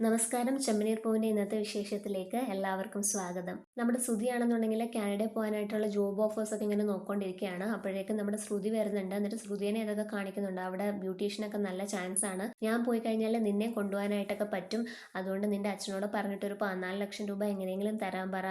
നമസ്കാരം. ചെമ്മനീർ പൂവിന്റെ ഇന്നത്തെ വിശേഷത്തിലേക്ക് എല്ലാവർക്കും സ്വാഗതം. നമ്മുടെ ശ്രുതിയാണെന്നുണ്ടെങ്കിൽ കാനഡയിൽ പോകാനായിട്ടുള്ള ജോബ് ഓഫേഴ്സ് ഒക്കെ ഇങ്ങനെ നോക്കിക്കൊണ്ടിരിക്കുകയാണ് അപ്പോഴേക്കും നമ്മുടെ ശ്രുതി വരുന്നുണ്ട്. എന്നിട്ട് ശ്രുതിനെ അതൊക്കെ കാണിക്കുന്നുണ്ട്. അവിടെ ബ്യൂട്ടീഷ്യനൊക്കെ നല്ല ചാൻസ് ആണ്. ഞാൻ പോയി കഴിഞ്ഞാൽ നിന്നെ കൊണ്ടുപോകാനായിട്ടൊക്കെ പറ്റും. അതുകൊണ്ട് നിന്റെ അച്ഛനോട് പറഞ്ഞിട്ട് ഒരു പതിനാല് ലക്ഷം രൂപ എങ്ങനെയെങ്കിലും തരാൻ പറ.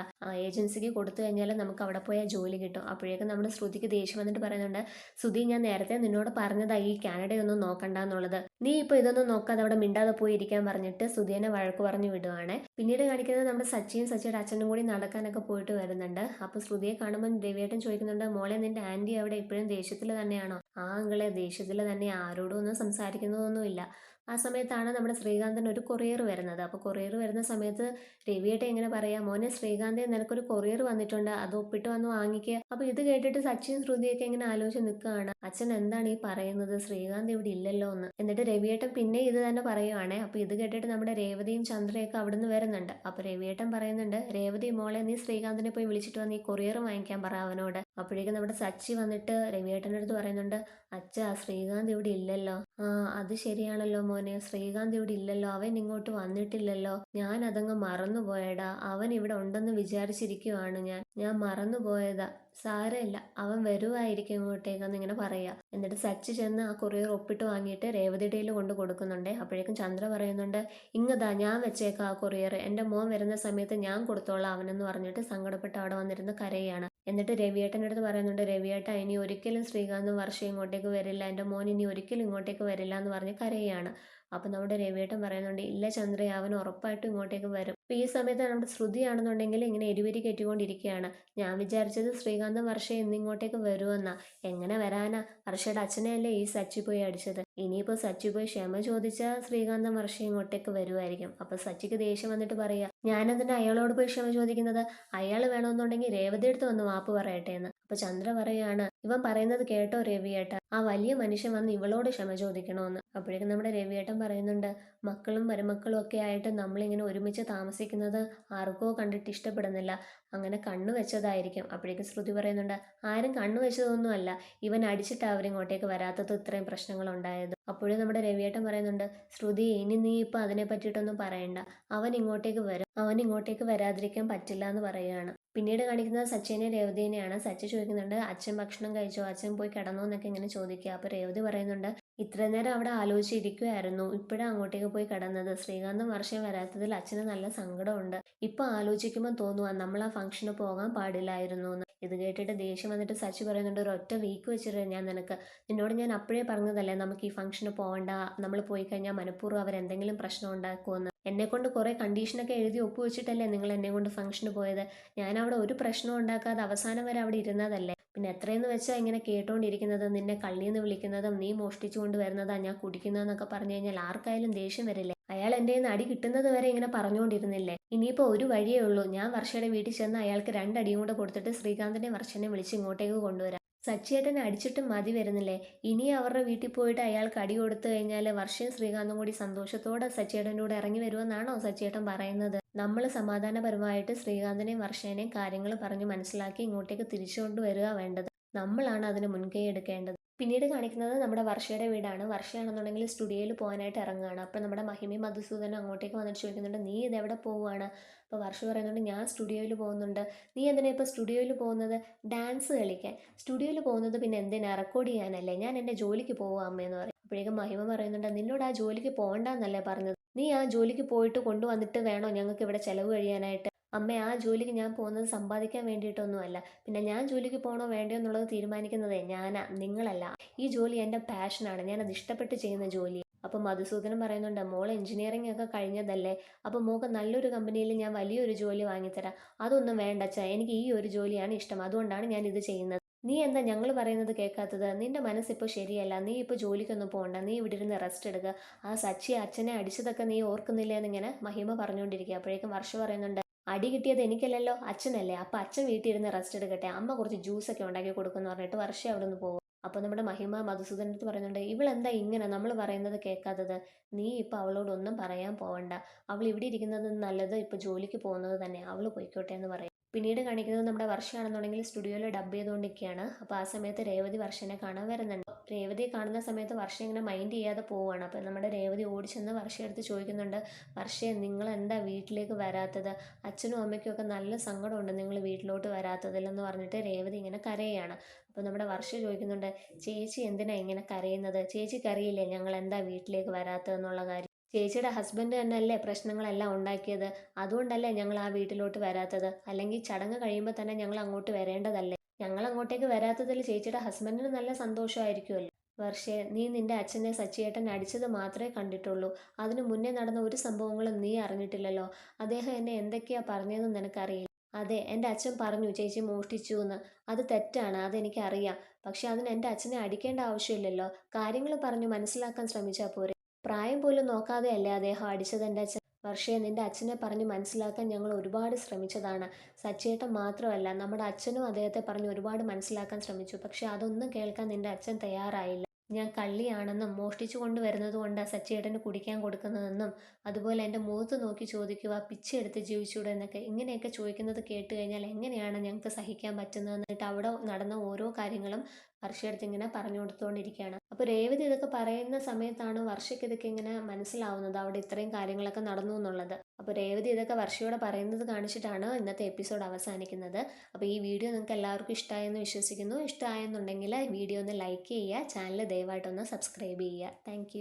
ഏജൻസിക്ക് കൊടുത്തു കഴിഞ്ഞാൽ നമുക്ക് അവിടെ പോയാൽ ജോലി കിട്ടും. അപ്പോഴേക്കും നമ്മുടെ ശ്രുതിക്ക് ദേഷ്യം വന്നിട്ട് പറയുന്നുണ്ട് ശ്രുതി ഞാൻ നേരത്തെ നിന്നോട് പറഞ്ഞതായി ഈ കാനഡയൊന്നും നോക്കണ്ട എന്നുള്ളത്. നീ ഇപ്പോൾ ഇതൊന്നും നോക്കാതെ അവിടെ മിണ്ടാതെ പോയി ഇരിക്കാൻ പറഞ്ഞിട്ട് ശ്രുതിനെ വഴക്ക് പറഞ്ഞു വിടുവാണ്. പിന്നീട് കാണിക്കുന്നത് നമ്മുടെ സച്ചിയും സച്ചിയുടെ അച്ഛനും കൂടി നടക്കാനൊക്കെ പോയിട്ട് വരുന്നുണ്ട്. അപ്പോൾ ശ്രുതിയെ കാണുമ്പോൾ രവിയേട്ടൻ ചോദിക്കുന്നുണ്ട് മോളെ നിന്റെ ആന്റി അവിടെ ഇപ്പോഴും ദേഷ്യത്തിൽ തന്നെയാണോ? ആ അങ്കിളെ ദേഷ്യത്തിൽ തന്നെ ആരോടും ഒന്നും സംസാരിക്കുന്നതൊന്നുമില്ല. ആ സമയത്താണ് നമ്മുടെ ശ്രീകാന്തിന് ഒരു കൊറിയർ വരുന്നത്. അപ്പോൾ കൊറിയർ വരുന്ന സമയത്ത് രവിയേട്ട എങ്ങനെ പറയാം മോനെ ശ്രീകാന്തെ നിനക്കൊരു കൊറിയർ വന്നിട്ടുണ്ട്. അത് ഒപ്പിട്ട് വന്ന് വാങ്ങിക്കുക അപ്പോൾ ഇത് കേട്ടിട്ട് സച്ചിൻ ശ്രുതിയൊക്കെ ഇങ്ങനെ ആലോചിച്ച് നിൽക്കുകയാണ്. അച്ഛൻ എന്താണ് ഈ പറയുന്നത്? ശ്രീകാന്ത് ഇവിടെ ഇല്ലല്ലോ എന്ന്. എന്നിട്ട് രവിയേട്ടൻ പിന്നെ ഇത് തന്നെ പറയുവാണേ അപ്പോൾ ഇത് കേട്ടിട്ട് നമ്മുടെ രേവതിയും ചന്ദ്രയൊക്കെ അവിടുന്ന് വരുന്നുണ്ട്. അപ്പോൾ രവിയേട്ടൻ പറയുന്നുണ്ട് രേവതി മോളെ നീ ശ്രീകാന്തിനെ പോയി വിളിച്ചിട്ട് വന്ന് ഈ കൊറിയർ വാങ്ങിക്കാൻ പറ അവനോട്. അപ്പോഴേക്കും നമ്മുടെ സച്ചി വന്നിട്ട് രവിയേട്ടന്റെ അടുത്ത് പറയുന്നുണ്ട് അച്ഛ ശ്രീകാന്ത് ഇവിടെ ഇല്ലല്ലോ. ആ അത് ശരിയാണല്ലോ മോനെ. ശ്രീകാന്ത് ഇവിടെ ഇല്ലല്ലോ. അവൻ ഇങ്ങോട്ട് വന്നിട്ടില്ലല്ലോ. ഞാൻ അതങ്ങ് മറന്നുപോയടാ. അവൻ ഇവിടെ ഉണ്ടെന്ന് വിചാരിച്ചിരിക്കുവാണ് ഞാൻ. ഞാൻ മറന്നുപോയതാ. സാരമില്ല. അവൻ വരുവായിരിക്കും ഇങ്ങോട്ടേക്കെന്ന് ഇങ്ങനെ പറയാ. എന്നിട്ട് സച്ച് ചെന്ന് ആ കൊറിയർ ഒപ്പിട്ട് വാങ്ങിയിട്ട് രേവതിയുടെയിൽ കൊണ്ട് കൊടുക്കുന്നുണ്ട്. അപ്പോഴേക്കും ചന്ദ്ര പറയുന്നുണ്ട് ഇങ്ങതാ ഞാൻ വെച്ചേക്കാം ആ കൊറിയർ. എന്റെ മോൻ വരുന്ന സമയത്ത് ഞാൻ കൊടുത്തോളാം അവനെന്ന് പറഞ്ഞിട്ട് സങ്കടപ്പെട്ട് അവിടെ വന്നിരുന്ന് കരയാണ്. എന്നിട്ട് രവിയേട്ടന്റെ അടുത്ത് പറയുന്നുണ്ട് രവിയേട്ട ഇനി ഒരിക്കലും ശ്രീകാന്തും വർഷം ഇങ്ങോട്ടേക്ക് വരില്ല. എന്റെ മോൻ ഇനി ഒരിക്കലും ഇങ്ങോട്ടേക്ക് വരില്ല എന്ന് പറഞ്ഞ് കരയാണ്. അപ്പം നമ്മുടെ രവിയേട്ടൻ പറയുന്നുണ്ട് ഇല്ല ചന്ദ്ര അവൻ ഉറപ്പായിട്ടും ഇങ്ങോട്ടേക്ക് വരും. അപ്പോൾ ഈ സമയത്ത് നമ്മുടെ ശ്രുതിയാണെന്നുണ്ടെങ്കിൽ ഇങ്ങനെ എരിവരി കെട്ടിക്കൊണ്ടിരിക്കുകയാണ്. ഞാൻ വിചാരിച്ചത് ശ്രീകാന്തും വർഷ ഇന്നിങ്ങോട്ടേക്ക് വരുമെന്നാ. എങ്ങനെ വരാനാ? വർഷയുടെ അച്ഛനെയല്ലേ ഈ സച്ചി പോയി അടിച്ചത്? ഇനിയിപ്പോൾ സച്ചി പോയി ക്ഷമ ചോദിച്ചാൽ ശ്രീകാന്തം വർഷം ഇങ്ങോട്ടേക്ക് വരുമായിരിക്കും അപ്പോൾ സച്ചിക്ക് ദേഷ്യം വന്നിട്ട് പറയുക ഞാനെന്തിനാ അയാളോട് പോയി ക്ഷമ ചോദിക്കുന്നത്? അയാൾ വേണമെന്നുണ്ടെങ്കിൽ രേവതി അടുത്ത് വന്ന് മാപ്പ് പറയട്ടെ എന്ന്. അപ്പോൾ ചന്ദ്ര പറയാണ് ഇവൻ പറയുന്നത് കേട്ടോ രവിയേട്ട. ആ വലിയ മനുഷ്യൻ വന്ന് ഇവളോട് ക്ഷമ ചോദിക്കണോന്ന്. അപ്പോഴേക്കും നമ്മുടെ രവിയേട്ടൻ പറയുന്നുണ്ട് മക്കളും മരുമക്കളും ഒക്കെ ആയിട്ട് നമ്മളിങ്ങനെ ഒരുമിച്ച് താമസിക്കുന്നത് ആർക്കോ കണ്ടിട്ട് ഇഷ്ടപ്പെടുന്നില്ല. അങ്ങനെ കണ്ണു വെച്ചതായിരിക്കും. അപ്പോഴേക്കും ശ്രുതി പറയുന്നുണ്ട് ആരും കണ്ണു വെച്ചതൊന്നുമല്ല. ഇവൻ അടിച്ചിട്ട് അവർ ഇങ്ങോട്ടേക്ക് വരാത്തത് ഇത്രയും പ്രശ്നങ്ങൾ ഉണ്ടായത് അപ്പോഴും നമ്മുടെ രവിയേട്ടൻ പറയുന്നുണ്ട് ശ്രുതി ഇനി നീ ഇപ്പം അതിനെ പറ്റിയിട്ടൊന്നും പറയണ്ട. അവൻ ഇങ്ങോട്ടേക്ക് വരും. അവൻ ഇങ്ങോട്ടേക്ക് വരാതിരിക്കാൻ പറ്റില്ല എന്ന് പറയുകയാണ്. പിന്നീട് കാണിക്കുന്നത് സച്ചിനെ രേവതിനെയാണ്. സച്ചി ചോദിക്കുന്നുണ്ട് അച്ഛൻ ഭക്ഷണം കഴിച്ചോ? അച്ഛൻ പോയി കിടന്നോ? എന്നൊക്കെ ഇങ്ങനെ ചോദിക്കുക. അപ്പോൾ രേവതി പറയുന്നുണ്ട് ഇത്ര നേരം അവിടെ ആലോചിച്ചിരിക്കുമായിരുന്നു ഇപ്പോഴാണ് അങ്ങോട്ടേക്ക് പോയി കിടന്നത്. ശ്രീകാന്തം വർഷം വരാത്തതിൽ അച്ഛന് നല്ല സങ്കടമുണ്ട്. ഇപ്പൊ ആലോചിക്കുമ്പോൾ തോന്നുക നമ്മൾ ആ ഫംഗ്ഷന് പോകാൻ പാടില്ലായിരുന്നു എന്ന്. ഇത് കേട്ടിട്ട് ദേഷ്യം വന്നിട്ട് സച്ചി പറയുന്നുണ്ട് ഒരു ഒറ്റ വീക്ക് വെച്ചിട്ട് ഞാൻ നിനക്ക്. നിന്നോട് ഞാൻ അപ്പോഴേ പറഞ്ഞതല്ലേ നമുക്ക് ഈ ഫംഗ്ഷന് പോകണ്ട നമ്മൾ പോയി കഴിഞ്ഞാൽ മനഃപൂർവം അവരെന്തെങ്കിലും പ്രശ്നം ഉണ്ടാക്കുമെന്ന് എന്നെ കൊണ്ട് കുറേ കണ്ടീഷനൊക്കെ എഴുതി ഒപ്പുവെച്ചിട്ടല്ലേ നിങ്ങൾ എന്നെ കൊണ്ട് ഫംഗ്ഷന് പോയത്? ഞാൻ അവിടെ ഒരു പ്രശ്നം ഉണ്ടാക്കാതെ അവസാനം വരെ അവിടെ ഇരുന്നതല്ലേ? പിന്നെ എത്രയെന്ന് വെച്ചാൽ ഇങ്ങനെ കേട്ടോണ്ടിരിക്കുന്നത് നിന്നെ കള്ളിയെന്ന് വിളിക്കുന്നതും നീ മോഷ്ടിച്ചു കൊണ്ട് വരുന്നതാ ഞാൻ കുടിക്കുന്നതെന്നൊക്കെ പറഞ്ഞു കഴിഞ്ഞാൽ ആർക്കായാലും ദേഷ്യം വരില്ലേ? അയാൾ എന്റെ അടി കിട്ടുന്നത് വരെ ഇങ്ങനെ പറഞ്ഞുകൊണ്ടിരുന്നില്ലേ ഇനിയിപ്പോൾ ഒരു വഴിയേ ഉള്ളൂ. ഞാൻ വർഷയുടെ വീട്ടിൽ ചെന്ന് അയാൾക്ക് രണ്ടടിയും കൂടെ കൊടുത്തിട്ട് ശ്രീകാന്തിനെ വർഷനെ വിളിച്ച് ഇങ്ങോട്ടേക്ക് കൊണ്ടുവരാം. സച്ചിയേട്ടനെ അടിച്ചിട്ടും മതി വരുന്നില്ലേ? ഇനി അവരുടെ വീട്ടിൽ പോയിട്ട് അയാൾക്ക് അടി കൊടുത്തു കഴിഞ്ഞാൽ വർഷയും ശ്രീകാന്തും കൂടി സന്തോഷത്തോടെ സച്ചിയേട്ടന്റെ കൂടെ ഇറങ്ങി വരുമെന്നാണോ സച്ചിയേട്ടൻ പറയുന്നത്? നമ്മൾ സമാധാനപരമായിട്ട് ശ്രീകാന്തിനെയും വർഷേനെയും കാര്യങ്ങൾ പറഞ്ഞ് മനസ്സിലാക്കി ഇങ്ങോട്ടേക്ക് തിരിച്ചു കൊണ്ടുവരിക വേണ്ടത് നമ്മളാണ് അതിന് മുൻകൈ എടുക്കേണ്ടത്. പിന്നീട് കാണിക്കുന്നത് നമ്മുടെ വർഷയുടെ വീടാണ്. വർഷയാണെന്നുണ്ടെങ്കിൽ സ്റ്റുഡിയോയിൽ പോകാനായിട്ട് ഇറങ്ങുകയാണ്. അപ്പോൾ നമ്മുടെ മഹിമി മധുസൂദനും അങ്ങോട്ടേക്ക് വന്നിട്ട് ചോദിക്കുന്നുണ്ട് നീ ഇതെവിടെ പോവുകയാണ്? അപ്പോൾ വർഷ പറയുന്നുണ്ട് ഞാൻ സ്റ്റുഡിയോയിൽ പോകുന്നുണ്ട്. നീ എന്തിനാ ഇപ്പോൾ സ്റ്റുഡിയോയിൽ പോകുന്നത്? ഡാൻസ് കളിക്കാൻ. സ്റ്റുഡിയോയിൽ പോകുന്നത് പിന്നെ എന്തിനാ? റെക്കോർഡ് ചെയ്യാനല്ലേ. ഞാൻ എന്റെ ജോലിക്ക് പോവാ അമ്മയെന്ന് പറയും. അപ്പോഴേക്കും മഹിമ പറയുന്നുണ്ട് നിന്നോട് ആ ജോലിക്ക് പോകണ്ടെന്നല്ലേ പറഞ്ഞത്. നീ ആ ജോലിക്ക് പോയിട്ട് കൊണ്ടുവന്നിട്ട് വേണോ ഞങ്ങൾക്ക് ഇവിടെ ചിലവ് കഴിയാനായിട്ട്? അമ്മ ആ ജോലിക്ക് ഞാൻ പോകുന്നത് സമ്പാദിക്കാൻ വേണ്ടിയിട്ടൊന്നുമല്ല. പിന്നെ ഞാൻ ജോലിക്ക് പോകണോ വേണ്ടോ എന്നുള്ളത് തീരുമാനിക്കുന്നതേ ഞാനാ നിങ്ങളല്ല. ഈ ജോലി എന്റെ പാഷനാണ്. ഞാൻ അത് ഇഷ്ടപ്പെട്ട് ചെയ്യുന്ന ജോലി. അപ്പം മധുസൂദനം പറയുന്നുണ്ട് മോൾ എഞ്ചിനീയറിംഗ് ഒക്കെ കഴിഞ്ഞതല്ലേ? അപ്പം മോൾക്ക് നല്ലൊരു കമ്പനിയിൽ ഞാൻ വലിയൊരു ജോലി വാങ്ങിത്തരാം. അതൊന്നും വേണ്ട അച്ഛാ എനിക്ക് ഈ ഒരു ജോലിയാണ് ഇഷ്ടം. അതുകൊണ്ടാണ് ഞാൻ ഇത് ചെയ്യുന്നത്. നീ എന്താ ഞങ്ങൾ പറയുന്നത് കേൾക്കാത്തത്? നിന്റെ മനസ്സിപ്പോൾ ശരിയല്ല. നീ ഇപ്പോൾ ജോലിക്കൊന്നും പോകണ്ട നീ ഇവിടെ ഇരുന്ന് റെസ്റ്റ് എടുക്കുക ആ സച്ചി അച്ഛനെ അടിച്ചതൊക്കെ നീ ഓർക്കുന്നില്ല എന്നിങ്ങനെ മഹിമ പറഞ്ഞുകൊണ്ടിരിക്കുക. അപ്പോഴേക്കും വർഷ പറയുന്നുണ്ട് അടി കിട്ടിയത് എനിക്കല്ലല്ലോ അച്ഛനല്ലേ. അപ്പൊ അച്ഛൻ വീട്ടിൽ ഇരുന്ന് റെസ്റ്റ് എടുക്കട്ടെ. അമ്മ കുറച്ച് ജ്യൂസ് ഒക്കെ ഉണ്ടാക്കി കൊടുക്കുമെന്ന് പറഞ്ഞിട്ട് വർഷം അവിടെ നിന്ന് പോകും. അപ്പോൾ നമ്മുടെ മഹിമ മധുസൂദൻ അടുത്ത് പറയുന്നുണ്ട് എന്താ ഇങ്ങനെ? നമ്മൾ പറയുന്നത് കേൾക്കാത്തത് നീ ഇപ്പോൾ അവളോടൊന്നും പറയാൻ പോവണ്ട. അവൾ ഇവിടെ ഇരിക്കുന്നത് നല്ലത് ഇപ്പോൾ ജോലിക്ക് പോകുന്നത് തന്നെ. അവൾ പോയിക്കോട്ടെ എന്ന് പറയും. പിന്നീട് കാണിക്കുന്നത് നമ്മുടെ വർഷമാണെന്നുണ്ടെങ്കിൽ സ്റ്റുഡിയോയിൽ ഡബ് ചെയ്തുകൊണ്ടിരിക്കുകയാണ്. അപ്പോൾ ആ സമയത്ത് രേവതി വർഷനെ കാണാൻ വരുന്നുണ്ട്. രേവതിയെ കാണുന്ന സമയത്ത് വർഷ ഇങ്ങനെ മൈൻഡ് ചെയ്യാതെ പോവുകയാണ് അപ്പോൾ നമ്മുടെ രേവതി ഓടിച്ചെന്ന് വർഷയെടുത്ത് ചോദിക്കുന്നുണ്ട് വർഷയെ നിങ്ങൾ എന്താ വീട്ടിലേക്ക് വരാത്തത്? അച്ഛനും അമ്മയ്ക്കും ഒക്കെ നല്ല സങ്കടമുണ്ട് നിങ്ങൾ വീട്ടിലോട്ട് വരാത്തതില്ലെന്ന് പറഞ്ഞിട്ട് രേവതി ഇങ്ങനെ കരയുകയാണ് അപ്പോൾ നമ്മുടെ വർഷ ചോദിക്കുന്നുണ്ട് ചേച്ചി എന്തിനാ ഇങ്ങനെ കരയുന്നത്? ചേച്ചിക്ക് അറിയില്ലേ ഞങ്ങൾ എന്താ വീട്ടിലേക്ക് വരാത്തതെന്നുള്ള കാര്യം? ചേച്ചിയുടെ ഹസ്ബൻഡ് തന്നെ തന്നെയല്ലേ പ്രശ്നങ്ങളെല്ലാം ഉണ്ടാക്കിയത്? അതുകൊണ്ടല്ലേ ഞങ്ങൾ ആ വീട്ടിലോട്ട് വരാത്തത്? അല്ലെങ്കിൽ ചടങ്ങ് കഴിയുമ്പോൾ തന്നെ ഞങ്ങൾ അങ്ങോട്ട് വരേണ്ടതല്ലേ? ഞങ്ങൾ അങ്ങോട്ടേക്ക് വരാത്തതിൽ ചേച്ചിയുടെ ഹസ്ബൻഡിന് നല്ല സന്തോഷമായിരിക്കുമല്ലോ. വർഷേ നീ നിന്റെ അച്ഛനെ സച്ചിയേട്ടൻ അടിച്ചത് മാത്രമേ കണ്ടിട്ടുള്ളൂ. അതിനു മുന്നേ നടന്ന ഒരു സംഭവങ്ങളും നീ അറിഞ്ഞിട്ടില്ലല്ലോ. അദ്ദേഹം എന്നെ എന്തൊക്കെയാ പറഞ്ഞതെന്ന് നിനക്കറിയില്ല. അതെ എന്റെ അച്ഛൻ പറഞ്ഞു ചേച്ചി മോഷ്ടിച്ചു എന്ന് അത് തെറ്റാണ് അതെനിക്കറിയാം. പക്ഷെ അതിന് എന്റെ അച്ഛനെ അടിക്കേണ്ട ആവശ്യമില്ലല്ലോ. കാര്യങ്ങൾ പറഞ്ഞു മനസ്സിലാക്കാൻ ശ്രമിച്ചാൽ പോരെ. പ്രായം പോലും നോക്കാതെയല്ലേ അദ്ദേഹം അടിച്ചത് എന്റെ അച്ഛൻ? വർഷയെ നിന്റെ അച്ഛനെ പറഞ്ഞ് മനസ്സിലാക്കാൻ ഞങ്ങൾ ഒരുപാട് ശ്രമിച്ചതാണ്. സച്ചേട്ടൻ മാത്രമല്ല നമ്മുടെ അച്ഛനും അദ്ദേഹത്തെ പറഞ്ഞ് ഒരുപാട് മനസ്സിലാക്കാൻ ശ്രമിച്ചു. പക്ഷെ അതൊന്നും കേൾക്കാൻ നിന്റെ അച്ഛൻ തയ്യാറായില്ല. ഞാൻ കള്ളിയാണെന്നും മോഷ്ടിച്ചു കൊണ്ടുവരുന്നത് കൊണ്ടാണ് സച്ചേട്ടന് കുടിക്കാൻ കൊടുക്കുന്നതെന്നും അതുപോലെ എന്റെ മുഖത്ത് നോക്കി ചോദിക്കുക പിച്ചെടുത്ത് ജീവിച്ചൂടെ എന്നൊക്കെ ഇങ്ങനെയൊക്കെ ചോദിക്കുന്നത് കേട്ട് കഴിഞ്ഞാൽ എങ്ങനെയാണ് ഞങ്ങൾക്ക് സഹിക്കാൻ പറ്റുന്നത് എന്നിട്ട് അവിടെ നടന്ന ഓരോ കാര്യങ്ങളും വർഷയെടുത്ത് ഇങ്ങനെ പറഞ്ഞു കൊടുത്തുകൊണ്ടിരിക്കുകയാണ് അപ്പോൾ രേവതി ഇതൊക്കെ പറയുന്ന സമയത്താണ് വർഷയ്ക്ക് ഇതൊക്കെ ഇങ്ങനെ മനസ്സിലാവുന്നത്. അവിടെ ഇത്രയും കാര്യങ്ങളൊക്കെ നടന്നു എന്നുള്ളത്. അപ്പോൾ രേവതി ഇതൊക്കെ വർഷയോടെ പറയുന്നത് കാണിച്ചിട്ടാണ് ഇന്നത്തെ എപ്പിസോഡ് അവസാനിക്കുന്നത്. അപ്പോൾ ഈ വീഡിയോ നിങ്ങൾക്ക് എല്ലാവർക്കും ഇഷ്ടമായെന്ന് വിശ്വസിക്കുന്നു. ഇഷ്ടമായെന്നുണ്ടെങ്കിൽ വീഡിയോ ഒന്ന് ലൈക്ക് ചെയ്യുക ചാനൽ ദയവായിട്ടൊന്ന് സബ്സ്ക്രൈബ് ചെയ്യുക. താങ്ക്